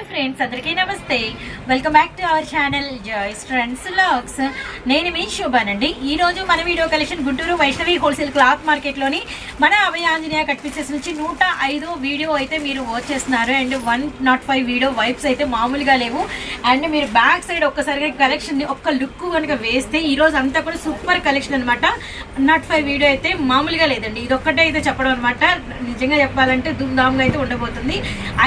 Hello friends అందరికీ నమస్తే. Welcome back to our channel Joyce friends logs నేను మీ శోభానండి. ఈ రోజు మన video collection Guntur Vaishnavi wholesale cloth మార్కెట్లోని మన అభయ ఆంజనేయ కట్ పీసెస్ నుంచి నూట ఐదు వీడియో అయితే మీరు వాచ్ చేస్తున్నారు. And one nought five video vibes అయితే మామూలుగా లేవు. అండ్ మీరు బ్యాక్ సైడ్ ఒక్కసారిగా కలెక్షన్ ఒక్క లుక్ కనుక వేస్తే ఈ రోజు అంతా కూడా సూపర్ కలెక్షన్ అనమాట నాట్ ఫైవ్ వీడియో అయితే మామూలుగా లేదండి. ఇది ఒక్కటే అయితే చెప్పడం అనమాట నిజంగా చెప్పాలంటే ధూమ్ధామ్గా అయితే ఉండబోతుంది.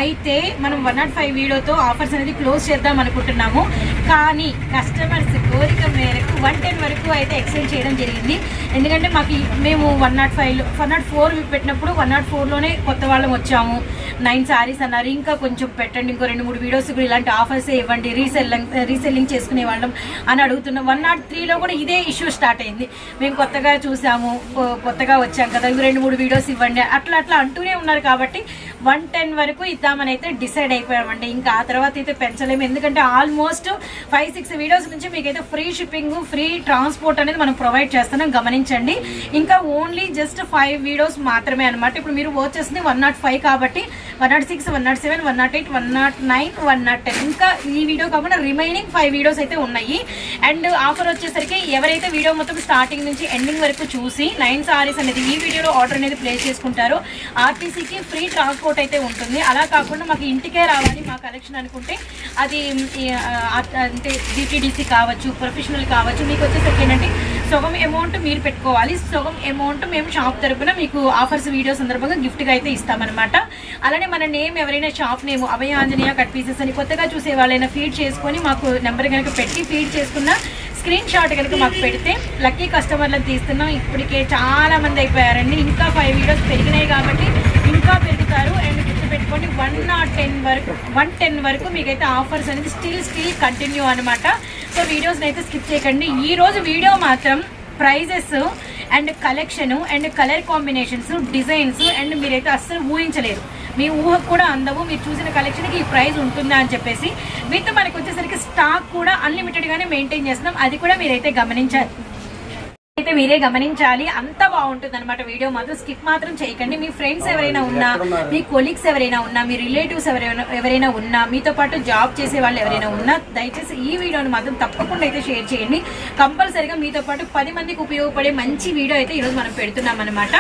అయితే మనం వన్ నాట్ ఫైవ్ వీడియోతో ఆఫర్స్ అనేది క్లోజ్ చేద్దాం అనుకుంటున్నాము. కానీ కస్టమర్స్ కోరిక మేరకు వన్ టెన్ వరకు అయితే ఎక్స్టెండ్ చేయడం జరిగింది. ఎందుకంటే మాకు మేము one nought five one nought four పెట్టినప్పుడు వన్ నాట్ ఫోర్లోనే కొత్త వాళ్ళం వచ్చాము. నైన్ సారీస్ అన్నారు. ఇంకా కొంచెం పెట్టండి ఇంకో రెండు మూడు వీడియోస్ కూడా ఇలాంటి ఆఫర్స్ ఇవ్వండి. రీసెల్లింగ్ రీసెల్లింగ్ eh, చేసుకునే వాళ్ళం అని అడుగుతున్నాం వన్ నాట్ త్రీలో కూడా ఇదే ఇష్యూ స్టార్ట్ అయింది. మేము కొత్తగా చూసాము కొత్తగా వచ్చాం కదా రెండు మూడు వీడియోస్ ఇవ్వండి. అట్లా అట్లా అంటూనే ఉన్నారు కాబట్టి వన్ టెన్ వరకు ఇద్దామని అయితే డిసైడ్ అయిపోయామండి. ఇంకా ఆ తర్వాత అయితే పెంచలేము. ఎందుకంటే ఆల్మోస్ట్ ఫైవ్ సిక్స్ వీడియోస్ నుంచి మీకైతే ఫ్రీ షిప్పింగ్ ఫ్రీ ట్రాన్స్పోర్ట్ అనేది మనం ప్రొవైడ్ చేస్తున్నాం. గమనించండి. ఇంకా ఓన్లీ జస్ట్ ఫైవ్ వీడియోస్ మాత్రమే అనమాట ఇప్పుడు మీరు వచ్చేసింది వన్ నాట్ ఫైవ్ కాబట్టి one nought six one nought seven one nought eight one nought nine one nought ten. ఇంకా ఈ వీడియో కాకుండా రిమైనింగ్ ఫైవ్ వీడియోస్ అయితే ఉన్నాయి. అండ్ ఆఫర్ వచ్చేసరికి ఎవరైతే వీడియో మొత్తం స్టార్టింగ్ నుంచి ఎండింగ్ వరకు చూసి నైన్ సారీస్ అనేది ఈ వీడియోలో ఆర్డర్ అనేది ప్లేస్ చేసుకుంటారో ఆర్టీసీకి ఫ్రీ ట్రాన్స్పోర్ట్ అయితే ఉంటుంది. అలా కాకుండా మాకు ఇంటికే రావాలి మా కలెక్షన్ అనుకుంటే అది అంటే డిటీడీసీ కావచ్చు ప్రొఫెషనల్ కావచ్చు. మీకు వచ్చేసరికి ఏంటంటే సగం అమౌంట్ మీరు పెట్టుకోవాలి. సగం అమౌంట్ మేము షాప్ తరపున మీకు ఆఫర్స్ వీడియో సందర్భంగా గిఫ్ట్గా అయితే ఇస్తామన్నమాట. అలానే మన నేమ్ ఎవరైనా shop name Abhaya Anjaneya cut pieces అని కొత్తగా చూసే వాళ్ళైనా ఫీడ్ చేసుకొని మాకు నెంబర్ కనుక పెట్టి ఫీడ్ చేసుకున్న స్క్రీన్ షాట్ కనుక మాకు పెడితే లక్కీ కస్టమర్లను తీస్తున్నాం. ఇప్పటికే చాలా మంది అయిపోయారండి. ఇంకా ఫైవ్ వీడియోస్ పెరిగినాయి కాబట్టి ఇంకా పెరుగుతారు. అండ్ గుర్తుపెట్టుకోండి వన్ నాట్ టెన్ వరకు వన్ టెన్ వరకు మీకైతే ఆఫర్స్ అనేది స్టిల్ స్టిల్ కంటిన్యూ అనమాట సో వీడియోస్ని అయితే స్కిప్ చేయకండి. ఈ రోజు వీడియో మాత్రం prices and collection and colour combinations designs and మీరైతే అస్సలు ఊహించలేరు. మీ ఊహకు కూడా అందవు. మీరు చూసిన కలెక్షన్కి ఈ ప్రైస్ ఉంటుందా అని చెప్పేసి. విత్ మనకు వచ్చేసరికి స్టాక్ కూడా అన్లిమిటెడ్గానే మెయింటైన్ చేస్తున్నాం. అది కూడా మీరైతే గమనించాలి. అయితే మీరే గమనించాలి. అంత బాగుంటుంది అనమాట వీడియో మాత్రం. స్కిప్ మాత్రం చేయకండి. మీ ఫ్రెండ్స్ ఎవరైనా ఉన్నా మీ కొలీగ్స్ ఎవరైనా ఉన్నా మీ రిలేటివ్స్ ఎవరైనా ఎవరైనా ఉన్నా మీతో పాటు జాబ్ చేసే వాళ్ళు ఎవరైనా ఉన్నా దయచేసి ఈ వీడియోని మాత్రం తప్పకుండా అయితే షేర్ చేయండి. కంపల్సరీగా మీతో పాటు పది మందికి ఉపయోగపడే మంచి వీడియో అయితే ఈరోజు మనం పెడుతున్నాం అనమాట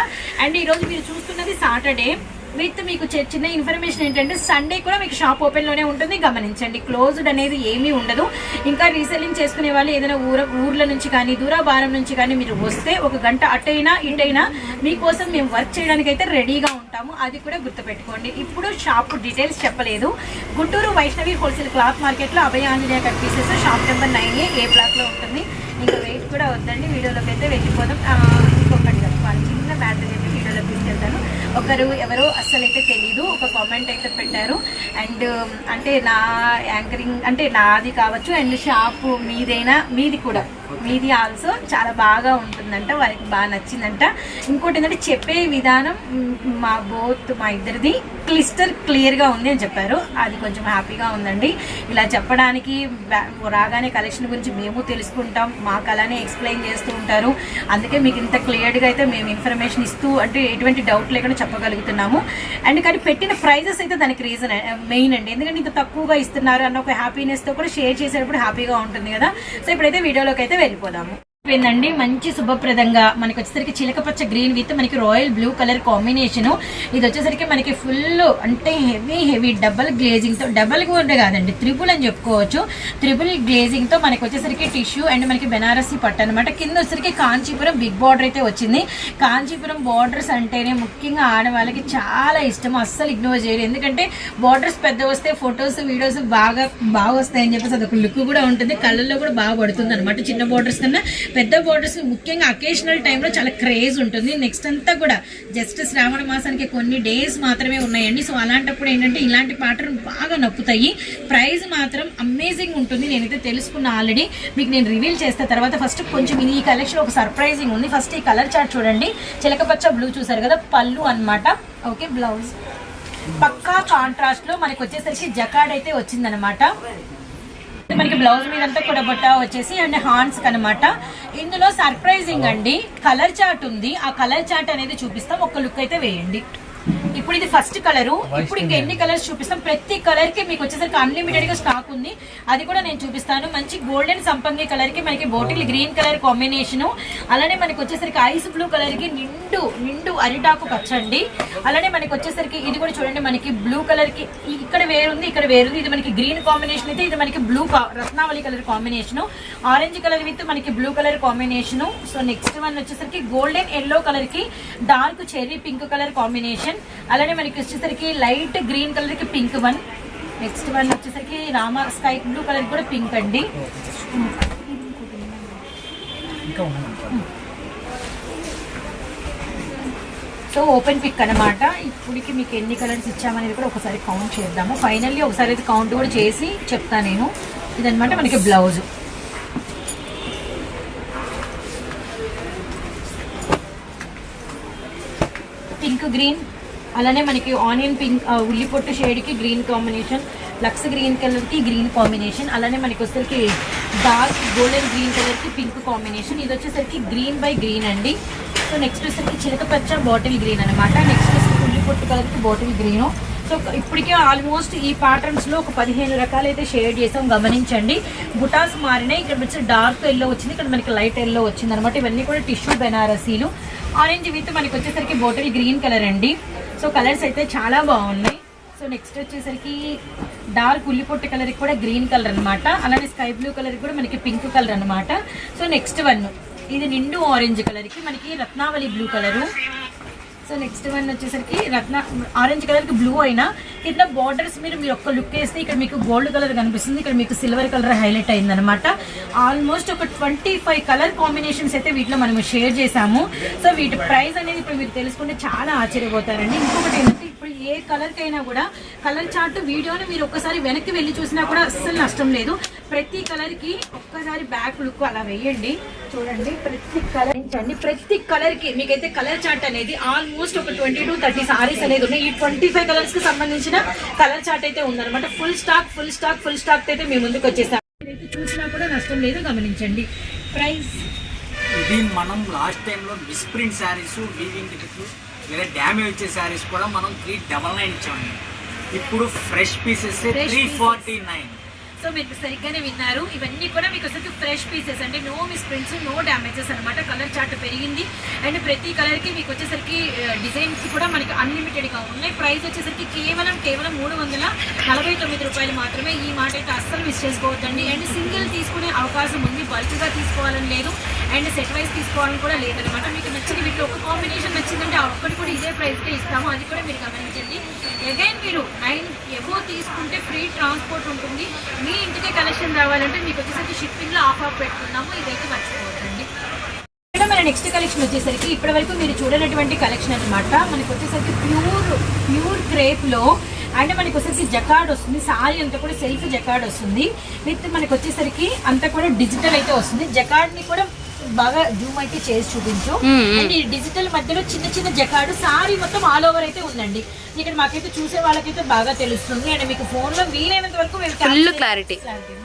అండ్ ఈరోజు మీరు చూస్తున్నది సాటర్డే. విత్ మీకు చి- చిన్న ఇన్ఫర్మేషన్ ఏంటంటే సండే కూడా మీకు షాప్ ఓపెన్లోనే ఉంటుంది. గమనించండి క్లోజ్డ్ అనేది ఏమీ ఉండదు. ఇంకా రీసెల్లింగ్ చేసుకునే వాళ్ళు ఏదైనా ఊర ఊర్ల నుంచి కానీ దూరాభారం నుంచి కానీ మీరు వస్తే ఒక గంట అటైనా ఇటైనా మీకోసం మేము వర్క్ చేయడానికి అయితే రెడీగా ఉంటాము. అది కూడా గుర్తుపెట్టుకోండి. ఇప్పుడు షాప్ డీటెయిల్స్ చెప్పలేదు. గుంటూరు వైష్ణవి హోల్సేల్ క్లాత్ మార్కెట్లో Abhaya Anjaneya cut pieces shop number nine A A బ్లాక్లో ఉంటుంది. ఇంకా వెయిట్ కూడా వద్దండి. వీడియోలోకి అయితే వెళ్ళిపోదాం. ఇంకొకటి చిన్న బ్యాటరీ అయితే వీడియోలోకి తీసుకెళ్తాను. ఒకరు ఎవరో అస్సలైతే తెలీదు ఒక కామెంట్ అయితే పెట్టారు. అండ్ um, అంటే నా యాంకరింగ్ అంటే నాది కావచ్చు అండ్ షాప్ మీదైనా మీది కూడా. మీది ఆల్సో చాలా బాగా ఉంటుందంట వాళ్ళకి బాగా నచ్చిందంట. ఇంకోటి ఏంటంటే చెప్పే విధానం మా బోత్ మా ఇద్దరిది క్లిస్టర్ క్లియర్గా ఉంది అని చెప్పారు. అది కొంచెం హ్యాపీగా ఉందండి. ఇలా చెప్పడానికి బ్యా- రాగానే కలెక్షన్ గురించి మేము తెలుసుకుంటాం మాకు అలానే ఎక్స్ప్లెయిన్ చేస్తూ ఉంటారు. అందుకే మీకు ఇంత క్లియర్గా అయితే మేము ఇన్ఫర్మేషన్ ఇస్తూ అంటే ఎటువంటి డౌట్ లేకుండా చెప్పగలుగుతున్నాము. అండ్ కానీ పెట్టిన ప్రైజెస్ అయితే దానికి రీజన్ మెయిన్ అండి. ఎందుకంటే ఇంత తక్కువగా ఇస్తున్నారు అన్న ఒక హ్యాపీనెస్తో కూడా షేర్ చేసేటప్పుడు హ్యాపీగా ఉంటుంది కదా. సో ఇప్పుడైతే వీడియోలోకి అయితే వెళ్ళిపోదాము. అయిపోయిందండి. మంచి శుభప్రదంగా మనకి వచ్చేసరికి చిలకపచ్చ గ్రీన్ విత్ మనకి రాయల్ బ్లూ కలర్ కాంబినేషన్. ఇది వచ్చేసరికి మనకి ఫుల్ అంటే హెవీ హెవీ డబల్ గ్లేజింగ్తో డబల్ కూడా కాదండి త్రిబుల్ అని చెప్పుకోవచ్చు. త్రిబుల్ గ్లేజింగ్తో మనకి వచ్చేసరికి టిష్యూ అండ్ మనకి బెనారసీ పట్టు అనమాట కింద వచ్చేసరికి కాంచీపురం బిగ్ బార్డర్ అయితే వచ్చింది. కాంచీపురం బార్డర్స్ అంటేనే ముఖ్యంగా ఆడవాళ్ళకి చాలా ఇష్టం. అస్సలు ఇగ్నోర్ చేయరు. ఎందుకంటే బార్డర్స్ పెద్ద వస్తే ఫొటోస్ వీడియోస్ బాగా బాగా వస్తాయని చెప్పేసి అదొక లుక్ కూడా ఉంటుంది. కళ్ళల్లో కూడా బాగా పడుతుంది అనమాట చిన్న బార్డర్స్ కన్నా. పెద్ద బోర్డర్స్ ముఖ్యంగా అకేషనల్ టైంలో చాలా క్రేజ్ ఉంటుంది. నెక్స్ట్ అంతా కూడా జస్ట్ శ్రావణ మాసానికి కొన్ని డేస్ మాత్రమే ఉన్నాయండి. సో అలాంటప్పుడు ఏంటంటే ఇలాంటి ప్యాటర్న్ బాగా నప్పుతాయి. ప్రైస్ మాత్రం అమేజింగ్ ఉంటుంది. నేనైతే తెలుసుకున్న ఆల్రెడీ మీకు నేను రివీల్ చేస్తే. తర్వాత ఫస్ట్ కొంచెం ఈ కలెక్షన్ ఒక సర్ప్రైజింగ్ ఉంది. ఫస్ట్ ఈ కలర్ చార్ట్ చూడండి. చిలకపచ్చ బ్లూ చూసారు కదా? పళ్ళు అనమాట ఓకే బ్లౌజ్ పక్కా కాంట్రాస్ట్లో మనకు వచ్చేసరికి జకాడ్ అయితే వచ్చిందనమాట మనకి బ్లౌజ్ మీద అంతా కూడా బొట్ట వచ్చేసి అండ్ హాండ్స్ అనమాట ఇందులో సర్ప్రైజింగ్ అండి కలర్ చార్ట్ ఉంది. ఆ కలర్ చార్ట్ అనేది చూపిస్తాం. ఒక లుక్ అయితే వేయండి. ఇప్పుడు ఇది ఫస్ట్ కలర్ ఇప్పుడు ఇంకా ఎన్ని కలర్స్ చూపిస్తాం? ప్రతి కలర్కి మీకు వచ్చేసరికి అన్లిమిటెడ్గా స్టాక్ ఉంది. అది కూడా నేను చూపిస్తాను. మంచి గోల్డెన్ సంపంగి కలర్కి మనకి బాటిల్ గ్రీన్ కలర్ కాంబినేషన్ అలానే మనకి వచ్చేసరికి ఐస్ బ్లూ కలర్కి నిండు నిండు అరిటాకు పచ్చండి. అలానే మనకి వచ్చేసరికి ఇది కూడా చూడండి మనకి బ్లూ కలర్కి ఇక్కడ వేరుంది ఇక్కడ వేరుంది. ఇది మనకి గ్రీన్ కాంబినేషన్ అయితే ఇది మనకి బ్లూ రత్నావళి colour combination orange colour with మనకి blue colour combination so next one వచ్చేసరికి గోల్డెన్ ఎల్లో కలర్కి dark cherry pink colour combination అలానే మనకి వచ్చేసరికి లైట్ గ్రీన్ కలర్కి పింక్ వన్. నెక్స్ట్ వన్ వచ్చేసరికి రామ స్కై బ్లూ కలర్ కూడా పింక్ అండి. సో ఓపెన్ పిక్ అన్నమాట. ఇప్పటికి మీకు ఎన్ని కలర్స్ ఇచ్చామనేది కూడా ఒకసారి కౌంట్ చేద్దాము. ఫైనల్లీ ఒకసారి అయితే కౌంట్ కూడా చేసి చెప్తా నేను. ఇదన్నమాట మనకి బ్లౌజ్. పింక్ గ్రీన్ అలానే మనకి ఆనియన్ పింక్ ఉల్లి పొట్టు షేడ్కి గ్రీన్ కాంబినేషన్ లక్స్ గ్రీన్ కలర్కి గ్రీన్ కాంబినేషన్ అలానే మనకి వచ్చేసరికి డార్క్ గోల్డెన్ గ్రీన్ కలర్కి పింక్ కాంబినేషన్. ఇది వచ్చేసరికి గ్రీన్ బై గ్రీన్ అండి. సో నెక్స్ట్ వచ్చేసరికి చిలకపచ్చ బాటిల్ గ్రీన్ అనమాట నెక్స్ట్ వచ్చేసరికి ఉల్లి పొట్టు కలర్కి బాటిల్ గ్రీన్. సో ఇప్పటికే ఆల్మోస్ట్ ఈ ప్యాటర్న్స్లో ఒక పదిహేను రకాలైతే షేడ్ చేసాం. గమనించండి. బుటాస్ మారినాయి. ఇక్కడ వచ్చి డార్క్ ఎల్లో వచ్చింది. ఇక్కడ మనకి లైట్ ఎల్లో వచ్చింది అనమాట ఇవన్నీ కూడా టిష్యూ బెనారసీలు. ఆరెంజ్ విత్ మనకి వచ్చేసరికి బాటిల్ గ్రీన్ కలర్ అండి. సో కలర్స్ అయితే చాలా బాగున్నాయి. సో నెక్స్ట్ వచ్చేసరికి డార్క్ ఉల్లిపొట్టి కలర్ కూడా గ్రీన్ కలర్ అన్నమాట. అలానే స్కై బ్లూ కలర్ కూడా మనకి పింక్ కలర్ అన్నమాట. సో నెక్స్ట్ వన్ ఇది నిండు ఆరెంజ్ కలర్కి మనకి రత్నావళి blue colour so next one వచ్చేసరికి రత్న ఆరెంజ్ కలర్కి బ్లూ అయినా ఇట్లా బార్డర్స్ మీరు మీరు ఒక్క లుక్ వేస్తే ఇక్కడ మీకు గోల్డ్ కలర్ కనిపిస్తుంది. ఇక్కడ మీకు సిల్వర్ కలర్ హైలైట్ అయింది అనమాట ఆల్మోస్ట్ ఒక ట్వంటీ ఫైవ్ కలర్ కాంబినేషన్స్ అయితే వీటిలో మనం షేర్ చేసాము సో వీటి ప్రైస్ అనేది ఇప్పుడు మీరు తెలుసుకుంటే చాలా ఆశ్చర్యపోతారండి. ఇంకొకటి ఏంటంటే ఇప్పుడు ఏ కలర్ కైనా కూడా కలర్ చార్ట్ వీడియోని మీరు ఒక్కసారి వెనక్కి వెళ్ళి చూసినా కూడా అస్సలు నష్టం లేదు. ప్రతి కలర్కి ఒక్కసారి బ్యాక్ లుక్ అలా వేయండి. చూడండి ప్రతి కలర్ అండి ప్రతి కలర్కి మీకైతే కలర్ చార్ట్ అనేది ఆల్మోస్ట్ ఒక ట్వంటీ టు థర్టీ సారీస్ అనేది ఉన్నాయి. ఈ ట్వంటీ ఫైవ్ కలర్స్కి సంబంధించిన కలర్ చార్ట్ అయితే ఉందన్నమాట. Full stock full stock full stock అయితే మీ ముందుకు వచ్చేసాం. మీరైతే చూసినా కూడా నష్టం లేదు గమనించండి. ప్రైస్ ఇది మనం లాస్ట్ టైంలో మిస్ప్రింట్ శారీస్ వీవింగ్ టికెట్లు వేరే డ్యామేజ్ వచ్చే శారీస్ కూడా మనం త్రీ డబల్ నైన్ ఇచ్చాము ఇప్పుడు fresh pieces three. Forty nine so మీరు సరిగ్గానే విన్నారు. ఇవన్నీ కూడా మీకు వచ్చేసి ఫ్రెష్ పీసెస్ అంటే no miss prints no damages అనమాట కలర్ చార్ట్ పెరిగింది. అండ్ ప్రతి కలర్కి మీకు వచ్చేసరికి డిజైన్స్ కూడా మనకి అన్లిమిటెడ్గా ఉన్నాయి. ప్రైస్ వచ్చేసరికి కేవలం కేవలం మూడు వందల నలభై తొమ్మిది రూపాయలు మాత్రమే ఈ మాట అయితే అస్సలు మిస్ చేసుకోవద్దండి. అండ్ సింగిల్ తీసుకునే అవకాశం ఉంది. బల్క్గా తీసుకోవాలని లేదు. అండ్ సెట్ వైస్ తీసుకోవాలని కూడా లేదనమాట మీకు నచ్చిన వీటిలో ఒక కాంబినేషన్ నచ్చిందంటే ఆ ఒక్కటి కూడా ఇదే ప్రైస్కే ఇస్తాము. అది కూడా మీరు గమనించండి. అగైన్ మీరు నైన్ ఎబో తీసుకుంటే ఫ్రీ ట్రాన్స్పోర్ట్ ఉంటుంది. మీ ఇంటికి కలెక్షన్ రావాలంటే మీకు వచ్చేసరికి షిప్పింగ్లో ఆఫ్ ఆఫ్ పెట్టుకున్నాము. ఇదైతే మర్చిపోతుంది మన నెక్స్ట్ కలెక్షన్ వచ్చేసరికి ఇప్పటి వరకు మీరు చూడనటువంటి కలెక్షన్ అన్నమాట. మనకు వచ్చేసరికి ప్యూర్ ప్యూర్ క్రేప్లో అండ్ మనకి వచ్చేసి జకార్డ్ వస్తుంది. సారీ అంతా కూడా సెల్ఫ్ జకార్డ్ వస్తుంది. విత్ మనకు వచ్చేసరికి అంతా కూడా డిజిటల్ అయితే వస్తుంది. జకార్డ్ని కూడా బాగా జూమ్ అయితే చేసి చూపించు. అండ్ ఈ డిజిటల్ మధ్యలో చిన్న చిన్న జకార్డు సారీ మొత్తం ఆల్ ఓవర్ అయితే ఉందండి. ఇక్కడ మాకైతే చూసే వాళ్ళకైతే బాగా తెలుస్తుంది. అండ్ మీకు ఫోన్లో వీలైనంత వరకు full clarity clarity?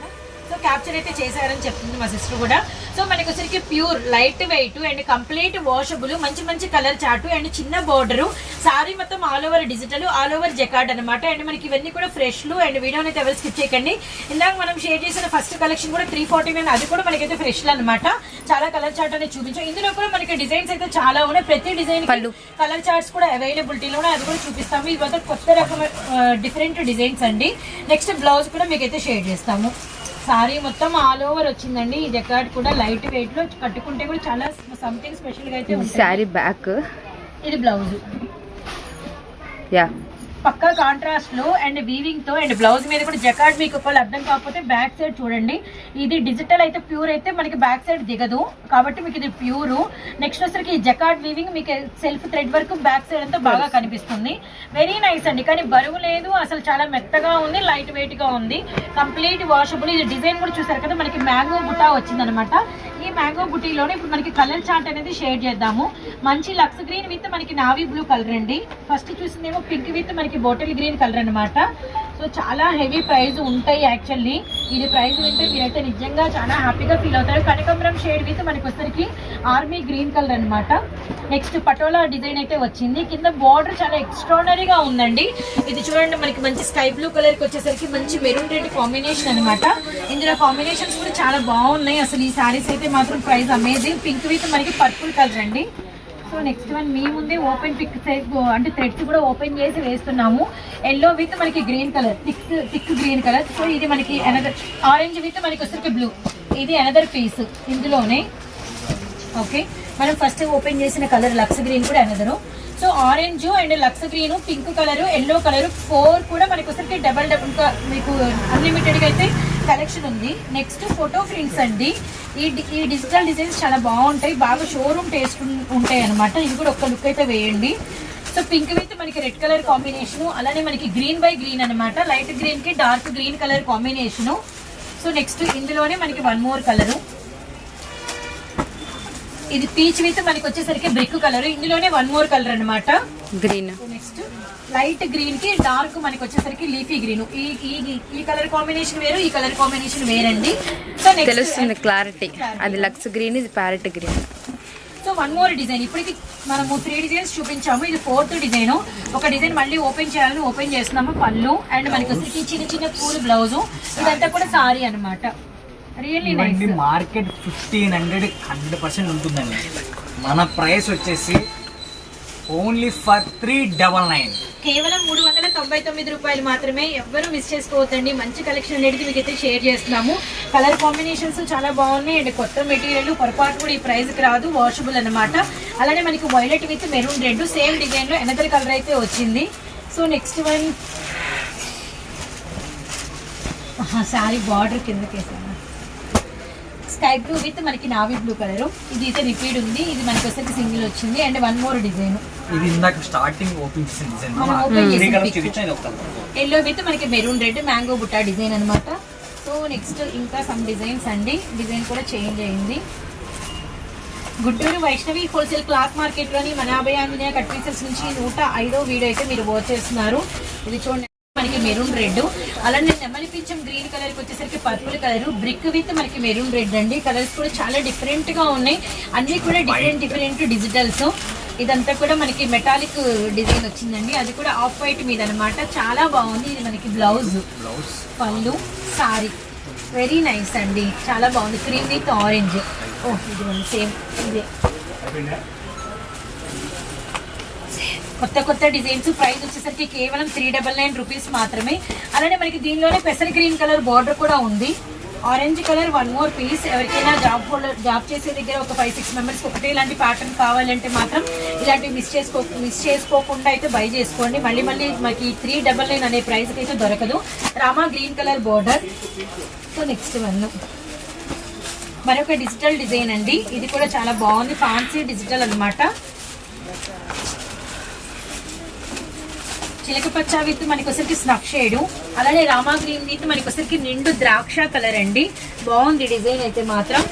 So capture అయితే చేశారని చెప్తుంది మా సిస్టర్ కూడా. సో మనకి వచ్చరికి pure light weight and complete washable మంచి మంచి కలర్ చాటు అండ్ చిన్న బోర్డర్ సారీ మొత్తం all over digital all over jacquard అనమాట అండ్ మనకి ఇవన్నీ కూడా ఫ్రెష్లు అండ్ వీడియోని అయితే ఎవరు స్కిప్ చేయకండి. ఇందాక మనం షేర్ చేసిన ఫస్ట్ కలెక్షన్ కూడా త్రీ ఫార్టీ నైన్ అది కూడా మనకైతే ఫ్రెష్లు అనమాట చాలా కలర్ చార్ట్ అనేది చూపించాం. ఇందులో కూడా మనకి డిజైన్స్ అయితే చాలా ఉన్నాయి. ప్రతి డిజైన్. కలర్ చార్ట్స్ కూడా అవైలబిలిటీలో అది కూడా చూపిస్తాము. ఇవన్నీ కొత్త రకం డిఫరెంట్ డిజైన్స్ అండి. నెక్స్ట్ బ్లౌజ్ కూడా మీకు అయితే షేర్ చేస్తాము. సారీ మొత్తం ఆల్ ఓవర్ వచ్చిందండి. ఈ జకార్డ్ కూడా లైట్ వెయిట్లో కట్టుకుంటే కూడా చాలా సంథింగ్ స్పెషల్గా అయితే శారీ బ్యాక్. ఇది బ్లౌజ్. యా. పక్కా కాంట్రాస్ట్లో అండ్ వీవింగ్తో అండ్ బ్లౌజ్ మీద కూడా జకార్డ్ మీకు ఒకవేళ అర్థం కాకపోతే బ్యాక్ సైడ్ చూడండి. ఇది డిజిటల్ అయితే ప్యూర్ అయితే మనకి బ్యాక్ సైడ్ దిగదు. కాబట్టి మీకు ఇది ప్యూర్ నెక్స్ట్ వచ్చరికి ఈ జకార్డ్ వీవింగ్ మీకు self thread work back side అంతా బాగా కనిపిస్తుంది. వెరీ నైస్ అండి. కానీ బరువు లేదు. అసలు చాలా మెత్తగా ఉంది లైట్ వెయిట్గా ఉంది. కంప్లీట్ వాషబుల్ ఇది డిజైన్ కూడా చూసారు కదా మనకి మ్యాంగో బుటా వచ్చిందనమాట. ఈ మ్యాంగో బుటీలోనే ఇప్పుడు మనకి కలర్ చార్ట్ అనేది షేర్ చేద్దాము. మంచి లక్స్ గ్రీన్ విత్ మనకి నావీ బ్లూ కలర్ అండి. ఫస్ట్ చూసిందేమో పింక్ విత్ మనకి బాటిల్ గ్రీన్ కలర్ అన్నమాట. సో చాలా హెవీ ప్రైస్ ఉంటాయి యాక్చువల్లీ. ఇది ప్రైస్ వింటే మీరైతే నిజంగా చాలా హ్యాపీగా ఫీల్ అవుతారు. కనకంబరం షేడ్ విత్ మనకి వచ్చేసరికి ఆర్మీ గ్రీన్ కలర్ అనమాట నెక్స్ట్ పటోలా డిజైన్ అయితే వచ్చింది. కింద బార్డర్ చాలా ఎక్స్ట్రాడనరీగా ఉందండి. ఇది చూడండి మనకి మంచి స్కై బ్లూ కలర్కి వచ్చేసరికి మంచి మెరూన్ రెడ్ కాంబినేషన్ అనమాట ఇందులో కాంబినేషన్స్ కూడా చాలా బాగున్నాయి. అసలు ఈ శారీస్ అయితే మాత్రం ప్రైస్ అమేజింగ్. పింక్ విత్ మనకి పర్పుల్ కలర్ అండి. సో నెక్స్ట్ వన్ మీ ముందే ఓపెన్ పిక్ అంటే థ్రెడ్స్ కూడా ఓపెన్ చేసి వేస్తున్నాము. ఎల్లో విత్ మనకి green colour thick thick green colour so ఇది మనకి అనదర్ ఆరెంజ్ విత్ మనకి వచ్చరికి బ్లూ ఇది అనదర్ పీస్ ఇందులోనే. ఓకే మనం ఫస్ట్ ఓపెన్ చేసిన కలర్ లక్స్ గ్రీన్ కూడా another so orange and lux green pink colour yellow colour four కూడా మనకి వచ్చరికి డబల్ డబుల్ మీకు అన్లిమిటెడ్గా అయితే కలెక్షన్ ఉంది. నెక్స్ట్ ఫోటో ప్రింట్స్ అండి. ఈ డి- ఈ డిజిటల్ డిజైన్స్ చాలా బాగుంటాయి. బాగా షోరూమ్ టేస్ట్ ఉంటాయి అనమాట ఇది కూడా ఒక్క లుక్ అయితే వేయండి. సో పింక్ విత్ మనకి రెడ్ కలర్ కాంబినేషన్ అలానే మనకి గ్రీన్ బై గ్రీన్ అనమాట లైట్ గ్రీన్కి dark green colour combination so next ఇందులోనే మనకి వన్ మోర్ కలరు ఇది పీచ్ విత్ మనకి వచ్చేసరికి బ్రిక్ కలర్. ఇందులోనే వన్ మోర్ కలర్ అన్నమాట. గ్రీన్ నెక్స్ట్ లైట్ గ్రీన్కి డార్క్ మనకి వచ్చేసరికి లీఫీ గ్రీన్ ఈ ఈ ఈ కలర్ కాంబినేషన్ వేరు ఈ కలర్ కాంబినేషన్ వేరండి. సో నెక్స్ట్ తెలుస్తుంది క్లారిటీ అది లక్స్ గ్రీన్ ఇది parrot green so one more design ఇప్పటికి మనము త్రీ డిజైన్స్ చూపించాము. ఇది ఫోర్త్ డిజైన్ ఒక డిజైన్ మళ్ళీ ఓపెన్ చేయాలని ఓపెన్ చేస్తున్నాము పళ్ళు. అండ్ మనకి వచ్చేసి చిన్న చిన్న పూలు బ్లౌజ్ ఇదంతా కూడా సారీ అన్నమాట. రియల్లీ ఇవన్నీ market fifteen hundred hundred percent ఉంటుందండి. మన ప్రైస్ వచ్చేసి only for three double nine కేవలం మూడు వందల తొంభై తొమ్మిది రూపాయలు మాత్రమే ఎవ్వరూ మిస్ చేసుకోవద్దండి. మంచి కలెక్షన్ అనేది మీకు అయితే షేర్ చేస్తున్నాము. కలర్ కాంబినేషన్స్ చాలా బాగున్నాయి. అండ్ కొత్త మెటీరియల్ పొరపాటు కూడా ఈ ప్రైస్కి రాదు. వాషబుల్ అన్నమాట. అలానే మనకి violet with maroon red same డిజైన్లో ఎనదర్ కలర్ అయితే వచ్చింది. So next one sorry border కిందకేసాను. Sky blue with మనకి నావీ బ్లూ కలర్. ఇది అయితే రిపీట్ ఉంది. ఇది మనకి వచ్చేసి సింగిల్ వచ్చింది. And one more design. ఇది ఇందాక స్టార్టింగ్ ఓపెన్ చేసిన డిజైన్ ఎల్లో విత్ మనకి maroon red mango Butta design అన్నమాట. సో నెక్స్ట్ ఇంకా సమ్ డిజైన్స్ అండి. డిజైన్ కూడా చేంజ్ అయింది. గుంటూరు వైష్ణవి హోల్సేల్ క్లాత్ మార్కెట్లోని మన అభయ ఆంజనేయ కట్ పీసెస్ నుంచి నూట ఐదో వీడియో అయితే మీరు వాచ్ చేస్తున్నారు. ఇది చూడండి. మనకి మెరూన్ రెడ్. అలానే నెమలి పింఛం గ్రీన్ కలర్కి వచ్చేసరికి పర్పుల్ కలర్. బ్రిక్ విత్ మనకి మెరూన్ రెడ్ అండి. కలర్స్ కూడా చాలా డిఫరెంట్గా ఉన్నాయి. అన్ని కూడా డిఫరెంట్ డిఫరెంట్ డిజిటల్స్. ఇదంతా కూడా మనకి మెటాలిక్ డిజైన్ వచ్చిందండి. అది కూడా ఆఫ్ వైట్ మీద అన్నమాట. చాలా బాగుంది. ఇది మనకి బ్లౌజ్. బ్లౌజ్. పళ్ళు సారీ. వెరీ నైస్ అండి. చాలా బాగుంది. Cream with orange. ఓ ఇది సేమ్ ఇదే. కొత్త కొత్త డిజైన్స్ ప్రైస్ వచ్చేసరికి కేవలం త్రీ డబల్ నైన్ రూపీస్ మాత్రమే. అలానే మనకి దీనిలోనే పెసర గ్రీన్ కలర్ బార్డర్ కూడా ఉంది. Orange colour one more piece ఎవరికైనా జాబ్ హోల్డర్ జాబ్ చేసే దగ్గర ఒక ఫైవ్ సిక్స్ మెంబర్స్ ఒకటే ఇలాంటి ప్యాటర్న్ కావాలంటే మాత్రం ఇలాంటివి మిస్ చేసుకో మిస్ చేసుకోకుండా అయితే బై చేసుకోండి. మళ్ళీ మళ్ళీ మనకి త్రీ డబల్ నైన్ అనే ప్రైస్కి అయితే దొరకదు. Rama green colour border so next one మరొక డిజిటల్ డిజైన్ అండి. ఇది కూడా చాలా బాగుంది. ఫ్యాన్సీ డిజిటల్ అన్నమాట. చిలక పచ్చ విత్ మనకి వచ్చరికి స్నఫ్ షేడ్ అలానే రామా గ్రీన్ విత్ మనకి వచ్చరికి నిండు ద్రాక్ష కలర్ అండి. బాగుంది డిజైన్ అయితే మాత్రం.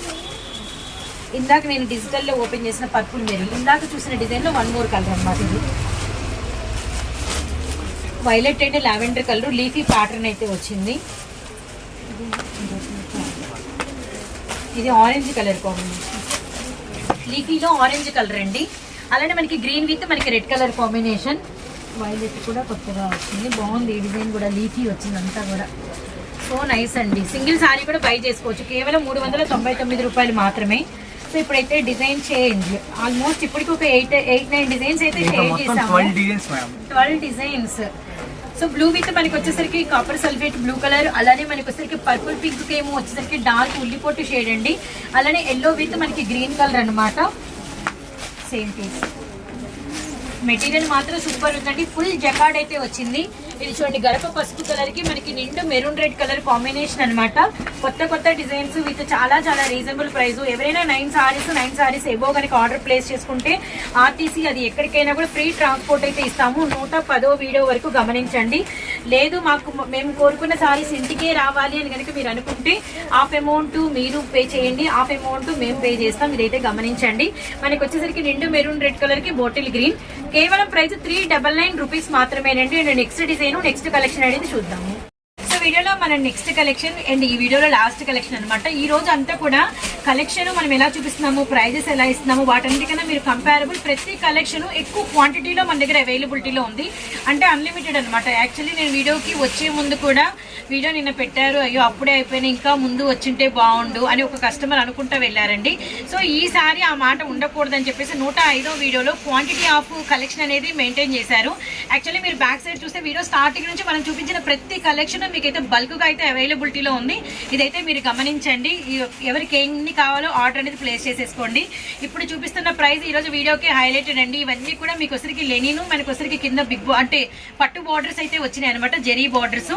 ఇందాక నేను డిజిటల్లో ఓపెన్ చేసిన పర్పుల్ మీరు ఇందాక చూసిన డిజైన్లో వన్ మోర్ కలర్ అన్నమాట ఇది. Violet and lavender colour leafy pattern అయితే వచ్చింది. ఇది ఆరెంజ్ కలర్ కాంబినేషన్ లీఫీలో ఆరెంజ్ కలర్ అండి. అలానే మనకి గ్రీన్ విత్ మనకి రెడ్ కలర్ కాంబినేషన్ వైలెట్ కూడా కొత్తగా వచ్చింది. బాగుంది ఈ డిజైన్ కూడా లీఫీ వచ్చింది అంతా కూడా. సో నైస్ అండి. సింగిల్ సారీ కూడా బై చేసుకోవచ్చు. కేవలం మూడు వందల తొంభై తొమ్మిది రూపాయలు మాత్రమే. సో ఇప్పుడైతే డిజైన్ చేంజ్. ఆల్మోస్ట్ ఇప్పటికి ఒక ఎయిట్ ఎయిట్ నైన్ డిజైన్స్ అయితే చేసాము. Twelve designs so blue with మనకి వచ్చేసరికి కాపర్ సల్ఫేట్ బ్లూ కలర్ అలానే మనకి వచ్చేసరికి పర్పుల్ పింక్ ఏమో వచ్చేసరికి డార్క్ ఉల్లిపొట్టు షేడ్ అండి. అలానే ఎల్లో విత్ మనకి గ్రీన్ కలర్ అన్నమాట. సేమ్ పీస్ మెటీరియల్ మాత్రం సూపర్ ఉందండి. ఫుల్ జకాడ్ అయితే వచ్చింది. ఇది చూడండి గడప పసుపు కలర్కి మనకి నిండు మెరూన్ రెడ్ కలర్ కాంబినేషన్ అనమాట కొత్త కొత్త డిజైన్స్ విత్ చాలా చాలా రీజనబుల్ ప్రైస్ ఎవరైనా nine saris nine saris above కనుక ఆర్డర్ ప్లేస్ చేసుకుంటే ఆర్టీసీ అది ఎక్కడికైనా కూడా ఫ్రీ ట్రాన్స్పోర్ట్ అయితే ఇస్తాము. నూట పదో వీడియో వరకు గమనించండి. లేదు మాకు మేము కోరుకున్న సారీస్ ఇంటికే రావాలి అని కనుక మీరు అనుకుంటే హాఫ్ అమౌంట్ మీరు పే చేయండి. హాఫ్ అమౌంట్ మేము పే చేస్తాం. ఇదైతే గమనించండి. మనకి వచ్చేసరికి నిండు మెరూన్ రెడ్ కలర్కి బాటిల్ గ్రీన్ కేవలం price three double nine rupees మాత్రమేనండి. And next design next collection అనేది చూద్దాము. వీడియోలో మన నెక్స్ట్ కలెక్షన్ అండ్ ఈ వీడియోలో లాస్ట్ కలెక్షన్ అనమాట ఈ రోజు అంతా కూడా కలెక్షన్ మనం ఎలా చూపిస్తున్నాము ప్రైజెస్ ఎలా ఇస్తున్నాము వాటన్నిటికన్నా మీరు కంపారబుల్ ప్రతి కలెక్షన్ ఎక్కువ క్వాంటిటీలో మన దగ్గర అవైలబిలిటీలో ఉంది. అంటే అన్లిమిటెడ్ అనమాట యాక్చువల్లీ నేను వీడియోకి వచ్చే ముందు కూడా వీడియో నిన్న పెట్టారు. అయ్యో అప్పుడే అయిపోయినా ఇంకా ముందు వచ్చింటే బాగుండు అని ఒక కస్టమర్ అనుకుంటా వెళ్ళారండి. సో ఈసారి ఆ మాట ఉండకూడదని చెప్పేసి నూట ఐదో వీడియోలో క్వాంటిటీ ఆఫ్ కలెక్షన్ అనేది మెయింటైన్ చేశారు. యాక్చువల్లీ మీరు బ్యాక్ సైడ్ చూస్తే వీడియో స్టార్టింగ్ నుంచి మనం చూపించిన ప్రతి కలెక్షన్ మీకు బల్క్ బల్క్గా అయితే అవైలబిలిటీలో ఉంది. ఇదైతే మీరు గమనించండి. ఎవరికి ఎన్ని కావాలో ఆర్డర్ అనేది ప్లేస్ చేసేసుకోండి. ఇప్పుడు చూపిస్తున్న ప్రైస్ ఈరోజు వీడియోకి హైలైటెడ్ అండి. ఇవన్నీ కూడా మీకు వచ్చరికి లెనిను మనకు వచ్చరికి కింద బిగ్ అంటే పట్టు బార్డర్స్ అయితే వచ్చినాయి అనమాట జెరీ బార్డర్స్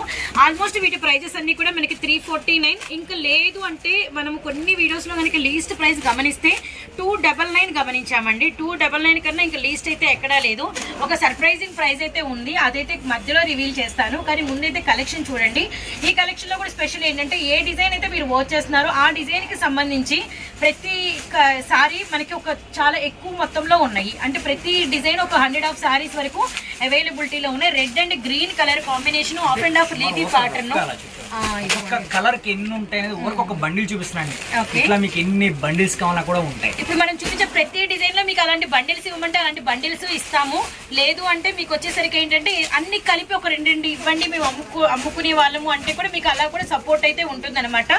ఆల్మోస్ట్ వీటి ప్రైజెస్ అన్ని కూడా మనకి త్రీ ఫార్టీ నైన్ ఇంకా లేదు అంటే మనం కొన్ని వీడియోస్లో మనకి లీస్ట్ ప్రైస్ గమనిస్తే టూ డబల్ నైన్ గమనించామండి. టూ డబల్ నైన్ కన్నా ఇంకా లీస్ట్ అయితే ఎక్కడా లేదు. ఒక సర్ప్రైజింగ్ ప్రైస్ అయితే ఉంది. అదైతే మధ్యలో రివీల్ చేస్తాను. కానీ ముందైతే కలెక్షన్ చూడండి. ఈ కలెక్షన్లో కూడా స్పెషల్ ఏంటంటే ఏ డిజైన్ అయితే మీరు వాచ్ చేస్తున్నారో ఆ డిజైన్కి సంబంధించి ప్రతి సారీ మనకి ఒక చాలా ఎక్కువ మొత్తంలో ఉన్నాయి. అంటే ప్రతి డిజైన్ ఒక హండ్రెడ్ ఆఫ్ సారీస్ వరకు అవైలబిలిటీలో ఉన్నాయి. Red and green colour combination of and of leafy pattern కలర్కి ఎన్ని ఉంటాయి అనేది ఊరికి ఒక బండిల్ చూపిస్తున్నాను. ఇట్లా మీకు ఎన్ని బండిల్స్ కావాలన్నా కూడా ఉంటాయి. ఇప్పుడు మనం చూపించే ప్రతి డిజైన్లో మీకు అలాంటి బండిల్స్ ఇవ్వమంటే అలాంటి బండిల్స్ ఇస్తాము. లేదు అంటే మీకు వచ్చేసరికి ఏంటంటే అన్ని కలిపి ఒక రెండు రెండు ఇవ్వండి మేము అమ్ముకు అమ్ముకునే వాళ్ళము అంటే కూడా మీకు అలా కూడా సపోర్ట్ అయితే ఉంటుందన్నమాట.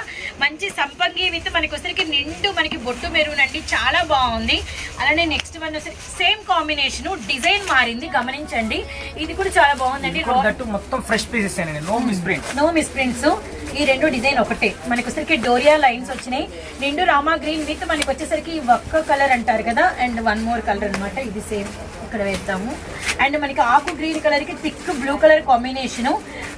మంచి సంపంగి విత్ మనకి వచ్చరికి నిండు మనకి బొట్టు మెరూన్ అండి చాలా బాగుంది. అలానే నెక్స్ట్ వన్ వచ్చేసరికి సేమ్ కాంబినేషన్ డిజైన్ మారింది. గమనించండి. ఇది కూడా చాలా బాగుందండి. మొత్తం fresh pieces no miss print no miss prints ఈ రెండు డిజైన్ ఒకటే. మనకి వచ్చేసరికి డోరియా లైన్స్ వచ్చినాయి. నిండు రామా గ్రీన్ విత్ మనకి వచ్చేసరికి ఒక్క కలర్ అంటారు కదా అండ్ వన్ మోర్ కలర్ అన్నమాట. ఇది సేమ్. ఇక్కడ వేద్దాము. అండ్ మనకి ఆకు గ్రీన్ కలర్కి thick blue colour combination.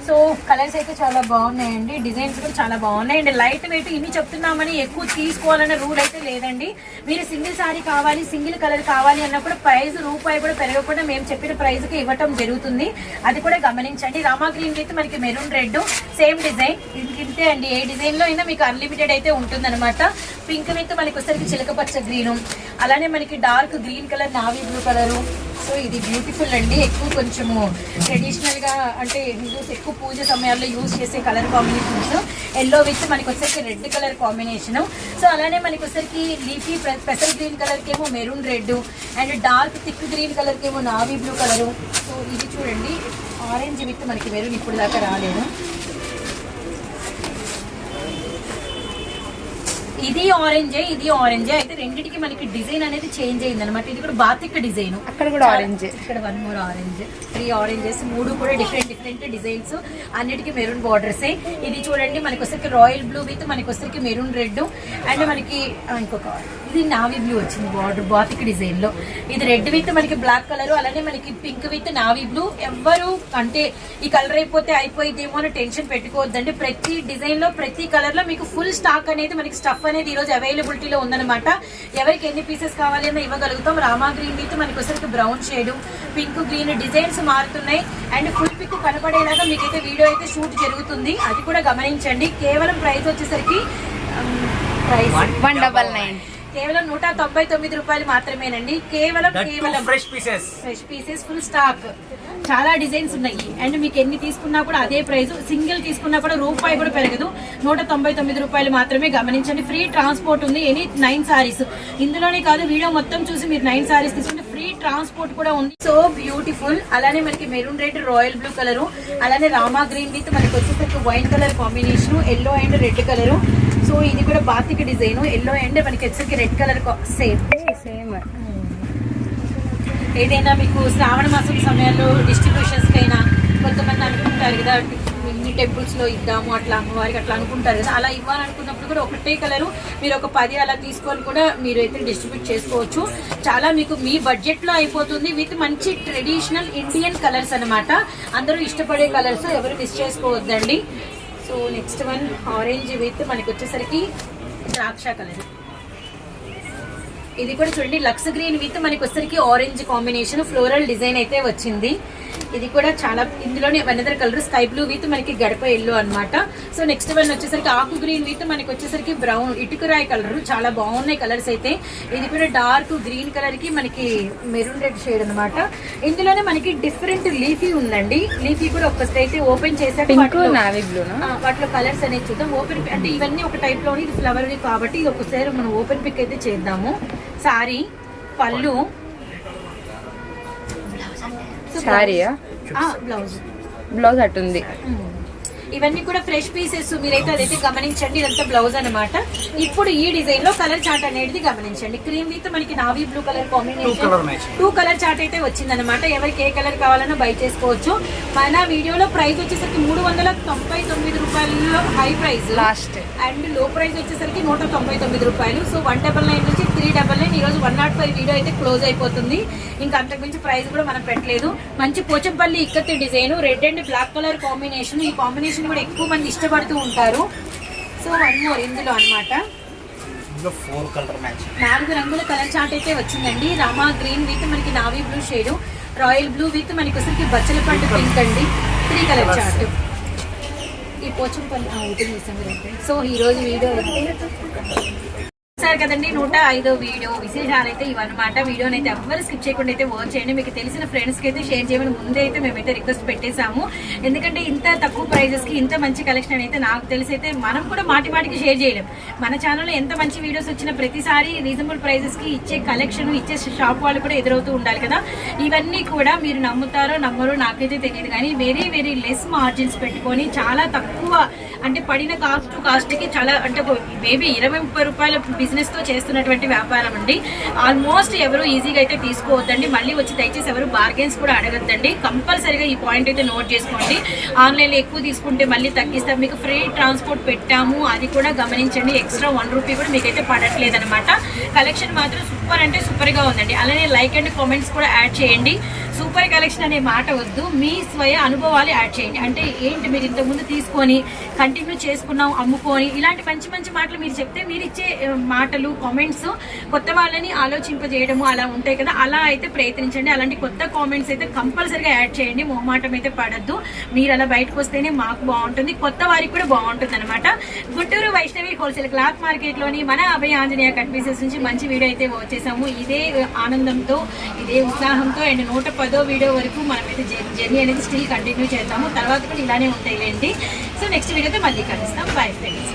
So colours అయితే చాలా బాగున్నాయండి డిజైన్స్ కూడా చాలా బాగున్నాయి అండ్ లైట్ వెయిట్ ఇన్ని చెప్తున్నామని ఎక్కువ తీసుకోవాలనే రూల్ అయితే లేదండి. మీరు సింగిల్ సారీ కావాలి సింగిల్ కలర్ కావాలి అన్నప్పుడు ప్రైస్ రూపాయి కూడా పెరగకుండా మేము చెప్పిన ప్రైస్కి ఇవ్వటం జరుగుతుంది. అది కూడా గమనించండి. రామా గ్రీన్ అయితే మనకి మెరూన్ రెడ్ సేమ్ డిజైన్. ఇంతే అండి. ఏ డిజైన్లో అయినా మీకు అన్లిమిటెడ్ అయితే ఉంటుందన్నమాట. పింక్ విత్ మనకి ఒకసారి చిలకపచ్చ గ్రీను అలానే మనకి dark green colour navy blue colour. So ఇది బ్యూటిఫుల్ అండి. ఎక్కువ కొంచెము ట్రెడిషనల్గా అంటే హిందూస్ ఎక్కువ పూజ సమయాల్లో యూజ్ చేసే కలర్ కాంబినేషన్స్ ఎల్లో విత్ మనకి వచ్చేసరికి రెడ్ కలర్ కాంబినేషన్ సో అలానే మనకి వచ్చరికి లీఫీ పెసల్ గ్రీన్ కలర్ కేమో maroon red and dark thick green colour కేమో నావీ బ్లూ కలరు సో ఇది చూడండి. ఆరెంజ్ విత్ మనకి మెరూన్ ఇప్పుడు దాకా రాలేదు. ఇది ఆరెంజే ఇది ఆరెంజే అయితే రెండిటికి మనకి డిజైన్ అనేది చేంజ్ అయింది అనమాట ఇది కూడా బాతిక్ డిజైన్. అక్కడ కూడా ఆరెంజ్ ఇక్కడ one more orange three oranges మూడు కూడా డిఫరెంట్ డిఫరెంట్ డిజైన్స్ అన్నిటికీ మెరూన్ బార్డర్స్ ఇది చూడండి మనకి వచ్చరికి రాయల్ బ్లూ విత్ మనకి వచ్చరికి మెరూన్ రెడ్ అండ్ మనకి ఇంకొక ఇది నావీ బ్లూ వచ్చింది బార్డర్ బాతిక్ డిజైన్లో. ఇది రెడ్ విత్ మనకి బ్లాక్ కలర్ అలానే మనకి పింక్ విత్ నావీ బ్లూ ఎవ్వరు అంటే ఈ కలర్ అయిపోతే అయిపోయిద్దేమో అని టెన్షన్ పెట్టుకోవద్దండి. ప్రతి డిజైన్లో ప్రతి కలర్లో మీకు ఫుల్ స్టాక్ అనేది మనకి స్టఫ్ అనేది ఈ రోజు అవైలబిలిటీలో ఉందన్నమాట. ఎవరికి ఎన్ని పీసెస్ కావాలి అన్న ఇవ్వగలుగుతాం. రామా గ్రీన్ విత్ మనకి వచ్చరికి brown shade pink green designs మారుతున్నాయి. అండ్ ఫుల్ పిక్ కనపడేలాగా మీకైతే వీడియో అయితే షూట్ జరుగుతుంది. అది కూడా గమనించండి. కేవలం ప్రైస్ వచ్చేసరికి ప్రైస్ వన్ డబల్ నైన్ కేవలం నూట తొంభై తొమ్మిది రూపాయలు మాత్రమేనండి. కేవలం కేవలం fresh pieces fresh pieces full stock చాలా డిజైన్స్ ఉన్నాయి. అండ్ మీకు ఎన్ని తీసుకున్నా కూడా అదే ప్రైస్ సింగిల్ తీసుకున్నా కూడా రూపాయి కూడా పెరగదు. నూట తొంభై తొమ్మిది రూపాయలు మాత్రమే గమనించండి. ఫ్రీ ట్రాన్స్పోర్ట్ ఉంది. ఎనీ నైన్ సారీస్ ఇందులోనే కాదు వీడియో మొత్తం చూసి మీరు నైన్ సారీస్ తీసుకుంటే ఫ్రీ ట్రాన్స్పోర్ట్ కూడా ఉంది. సో బ్యూటిఫుల్ అలానే మనకి maroon red royal blue colour అలానే రామా గ్రీన్ విత్ మనకి వచ్చేసరికి wine colour combination yellow and red colour batik design yellow and మనకి వచ్చేసరికి రెడ్ కలర్ సేమ్ సేమ్ ఏదైనా మీకు శ్రావణ మాసం సమయాల్లో డిస్ట్రిబ్యూషన్స్కి అయినా కొంతమంది అనుకుంటారు కదా ఇన్ని టెంపుల్స్లో ఇద్దాము అట్లా అమ్మవారికి అట్లా అనుకుంటారు కదా అలా ఇవ్వాలనుకున్నప్పుడు కూడా ఒకటే కలరు మీరు ఒక పది అలా తీసుకొని కూడా మీరు అయితే డిస్ట్రిబ్యూట్ చేసుకోవచ్చు. చాలా మీకు మీ బడ్జెట్లో అయిపోతుంది విత్ మంచి ట్రెడిషనల్ ఇండియన్ కలర్స్ అన్నమాట. అందరూ ఇష్టపడే కలర్స్ ఎవరు మిస్ చేసుకోవద్దండి. So next one orange with మనకి వచ్చేసరికి ద్రాక్ష కలర్ ఇది కూడా చూడండి లక్స్ గ్రీన్ విత్ మనకి వచ్చరికి ఆరెంజ్ కాంబినేషన్ ఫ్లోరల్ డిజైన్ అయితే వచ్చింది. ఇది కూడా చాలా ఇందులోనే another colour sky blue with మనకి గడప ఎల్లో అన్నమాట. సో నెక్స్ట్ వన్ వచ్చేసరికి ఆకు గ్రీన్ విత్ మనకి వచ్చేసరికి బ్రౌన్ ఇటుకరాయి కలర్ చాలా బాగున్నాయి కలర్స్ అయితే. ఇది కూడా డార్క్ గ్రీన్ కలర్కి మనకి మెరూన్ రెడ్ షేడ్ అన్నమాట. ఇందులోనే మనకి డిఫరెంట్ లీఫీ ఉందండి. లీఫీ కూడా ఒక్కసారి అయితే ఓపెన్ చేసాక వాటిలో కలర్స్ అనేది చూద్దాం. ఓపెన్ అంటే ఇవన్నీ ఒక టైప్లోని ఇది ఫ్లవర్ కాబట్టి ఇది ఒకసారి మనం ఓపెన్ పిక్ అయితే చేద్దాము. సారీ పళ్ళు సారీయా బ్లౌజ్. బ్లౌజ్ అట్టుంది. ఇవన్నీ కూడా ఫ్రెష్ పీసెస్ మీరైతే అదైతే గమనించండి. ఇదంతా బ్లౌజ్ అన్నమాట. ఇప్పుడు ఈ డిజైన్లో కలర్ చార్ట్ అనేది గమనించండి. క్రీమ్ విత్ మనకి navy blue colour combination two colour chart అయితే వచ్చిందనమాట ఎవరికి ఏ కలర్ కావాలన్నా బై చేసుకోవచ్చు. మన వీడియోలో ప్రైస్ వచ్చేసరికి మూడు వందల తొంభై తొమ్మిది రూపాయలలో హై ప్రైస్. లాస్ట్ అండ్లో ప్రైస్ వచ్చేసరికి నూట తొంభై తొమ్మిది రూపాయలు. సో వన్ డబల్ నైన్ నుంచి త్రీ డబల్ నైన్. ఈరోజు వన్ నాట్ ఫైవ్ వీడియో అయితే క్లోజ్ అయిపోతుంది. ఇంకా అంతకుమించి ప్రైస్ కూడా మనం పెట్టలేదు. మంచి Pochampally ఇక్కత్తి design. Red and black colour combination. ఈ కాంబినేషన్ కూడా ఎక్కువ మంది ఇష్టపడుతూ ఉంటారు. సో వన్ మోర్ ఇందులో మ్యాచ్. నాలుగు రంగుల కలర్ చార్ట్ అయితే వచ్చిందండి. రామా గ్రీన్ విత్ మనకి navy blue shade. Royal blue with మనకి వచ్చరికి బచ్చల పండు పింక్ అండి. Three colour chart. ఈ ఆ, ఇది తీసాం కదండి. సో ఈ రోజు వీడియో సార్ కదండి నూట ఐదో వీడియో విశేషాలు అయితే ఇవన్నమాట. వీడియోని అయితే ఎవ్వరు స్కిప్ చేయకుండా అయితే వర్క్ చేయండి. మీకు తెలిసిన ఫ్రెండ్స్కి అయితే షేర్ చేయమని ముందే అయితే మేమైతే రిక్వెస్ట్ పెట్టేశాము. ఎందుకంటే ఇంత తక్కువ ప్రైజెస్కి ఇంత మంచి కలెక్షన్ అయితే నాకు తెలిసి అయితే మనం కూడా మాటి మాటికి షేర్ చేయలేం. మన ఛానల్లో ఎంత మంచి వీడియోస్ వచ్చినా ప్రతిసారి రీజనబుల్ ప్రైజెస్కి ఇచ్చే కలెక్షన్ ఇచ్చే షాప్ వాళ్ళు కూడా ఎదురవుతూ ఉండాలి కదా. ఇవన్నీ కూడా మీరు నమ్ముతారో నమ్మరో నాకైతే తెలియదు. కానీ వెరీ వెరీ లెస్ మార్జిన్స్ పెట్టుకొని చాలా తక్కువ అంటే పడిన కాస్ట్ కాస్ట్కి చాలా అంటే మేబీ ఇరవై ముప్పై రూపాయల బిజినెస్తో చేస్తున్నటువంటి వ్యాపారం అండి. ఆల్మోస్ట్ ఎవరు ఈజీగా అయితే తీసుకోవద్దండి. మళ్ళీ వచ్చి దయచేసి ఎవరు బార్గెన్స్ కూడా అడగద్దండి. కంపల్సరీగా ఈ పాయింట్ అయితే నోట్ చేసుకోండి. ఆన్లైన్లో ఎక్కువ తీసుకుంటే మళ్ళీ తగ్గిస్తాం. మీకు ఫ్రీ ట్రాన్స్పోర్ట్ పెట్టాము. అది కూడా గమనించండి. ఎక్స్ట్రా వన్ రూపీ కూడా మీకైతే పడట్లేదు అనమాట కలెక్షన్ మాత్రం సూపర్ అంటే సూపర్గా ఉందండి. అలానే లైక్ అండ్ కామెంట్స్ కూడా యాడ్ చేయండి. సూపర్ కలెక్షన్ అనే మాట వద్దు. మీ స్వయ అనుభవాలు యాడ్ చేయండి. అంటే ఏంటి మీరు ఇంతకుముందు తీసుకొని కంటిన్యూ చేసుకున్నాం అమ్ముకొని ఇలాంటి మంచి మంచి మాటలు మీరు చెప్తే మీరు ఇచ్చే మాటలు కామెంట్స్ కొత్త వాళ్ళని ఆలోచింపజేయడము అలా ఉంటాయి కదా అలా అయితే ప్రయత్నించండి. అలాంటి కొత్త కామెంట్స్ అయితే కంపల్సరీగా యాడ్ చేయండి మొహమాటం అయితే పడద్దు. మీరు అలా బయటకు వస్తేనే మాకు బాగుంటుంది కొత్త వారికి కూడా బాగుంటుంది అనమాట గుంటూరు వైష్ణవి హోల్సేల్ క్లాత్ మార్కెట్లోని మన అభయ ఆంజనేయ కట్ పీసెస్ నుంచి మంచి వీడియో అయితే వచ్చేసాము. ఇదే ఆనందంతో ఇదే ఉత్సాహంతో అండ్ నూట పదో వీడియో వరకు మనమైతే జర్నీ అనేది స్టిల్ కంటిన్యూ చేద్దాము తర్వాత కూడా ఇలానే ఉంటాయిలేండి. సో నెక్స్ట్ వీడియోతో మళ్ళీ కలుస్తాం. Bye friends